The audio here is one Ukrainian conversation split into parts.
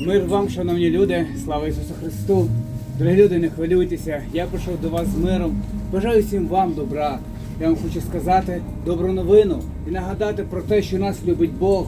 Мир вам, шановні люди, слава Ісусу Христу. Дорогі люди, не хвилюйтеся. Я прийшов до вас з миром. Бажаю всім вам добра. Я вам хочу сказати добру новину і нагадати про те, що нас любить Бог,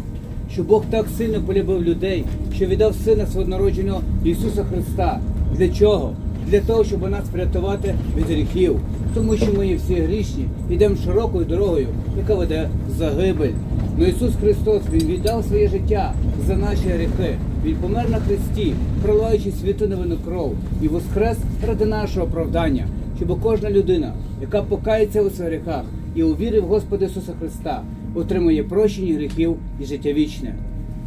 що Бог так сильно полюбив людей, що віддав Сина свого народженого Ісуса Христа. Для чого? Для того, щоб нас врятувати від гріхів. Тому що ми є всі грішні, йдемо широкою дорогою, яка веде в загибель. Но Ісус Христос Він віддав своє життя за наші гріхи. Він помер на хресті, проливаючи святу невинну кров і воскрес ради нашого оправдання, щоб кожна людина, яка покається у своїх гріхах і увірив в Господа Ісуса Христа, отримує прощення гріхів і життя вічне.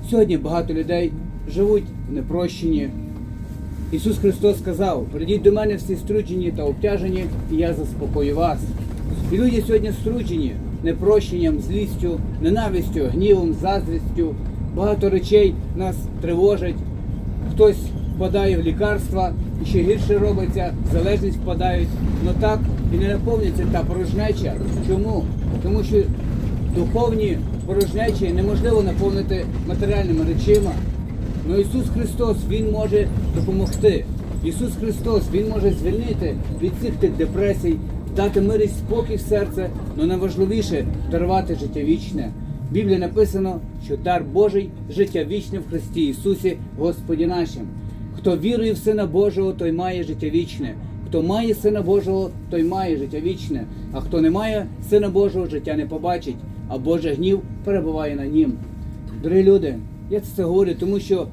Сьогодні багато людей живуть в непрощенні. Ісус Христос сказав: прийдіть до мене всі струджені та обтяжені, і я заспокою вас. І люди сьогодні струджені непрощенням, злістю, ненавистю, гнівом, заздрістю. Багато речей нас тривожать. Хтось впадає в лікарства і ще гірше робиться, залежність впадають. Но так і не наповнюється та порожнеча. Чому? Тому що духовні порожнечі неможливо наповнити матеріальними речима. Ну Ісус Христос Він може допомогти. Ісус Христос Він може звільнити від всіх тих депресій, дати мир і спокій в серце, але найважливіше дарувати життя вічне. В Біблії написано, що дар Божий життя вічне в Христі Ісусі, Господі нашим. Хто вірує в Сина Божого, той має життя вічне. Хто має Сина Божого, той має життя вічне. А хто не має Сина Божого, життя не побачить, а Божий гнів перебуває на нім. Дорогі люди, я це говорю, тому що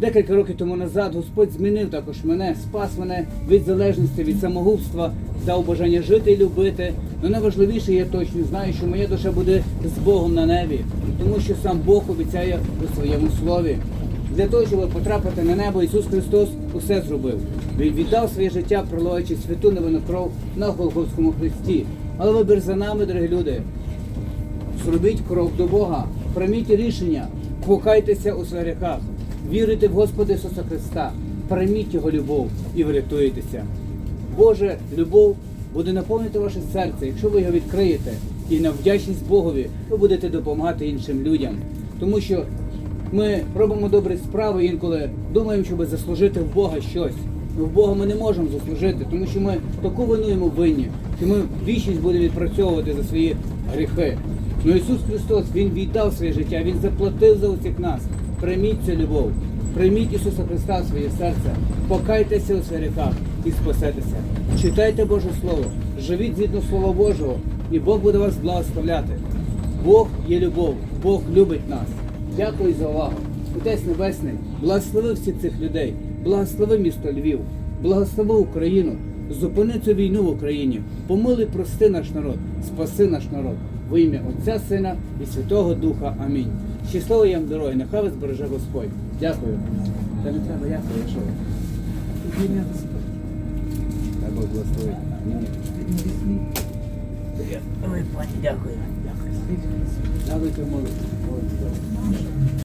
декілька років тому назад Господь змінив також мене, спас мене від залежності, від самогубства, дав бажання жити і любити. Але найважливіше, я точно знаю, що моя душа буде з Богом на небі, тому що сам Бог обіцяє у своєму слові. Для того, щоб потрапити на небо, Ісус Христос усе зробив. Він віддав своє життя, проливаючи святу невинну кров на Голгофському хресті. Але вибір за нами, дорогі люди. Зробіть крок до Бога, прийміть рішення, покайтеся у своїх гріхах, вірите в Господа Ісуса Христа, прийміть Його любов і врятуєтеся. Божа любов буде наповнити ваше серце, якщо ви його відкриєте, і на вдячність Богові ви будете допомагати іншим людям. Тому що ми робимо добрі справи інколи думаємо, щоб заслужити в Бога щось. Ну, в Бога ми не можемо заслужити, тому що ми таку вину йому винні, що ми вічність будемо відпрацьовувати за свої гріхи. Ну Ісус Христос, Він віддав своє життя, Він заплатив за усіх нас. Прийміть цю любов, прийміть Ісуса Христа в своє серце, покайтеся у гріхах і спасетеся. Читайте Боже Слово, живіть згідно Слова Божого, і Бог буде вас благословляти. Бог є любов, Бог любить нас. Дякую за увагу. Отець Небесний, благослови всіх цих людей, благослови місто Львів, благослови Україну, зупини цю війну в Україні, помили, прости наш народ, спаси наш народ. Во ім'я Отця, Сина і Святого Духа. Амінь. Щасливої вам дороги, нехай вас береже Господь. Дякую. Та не треба, я що. Хай Бог благословить. Ой, пані, дякую. Дякую. Дякуйте, молодці.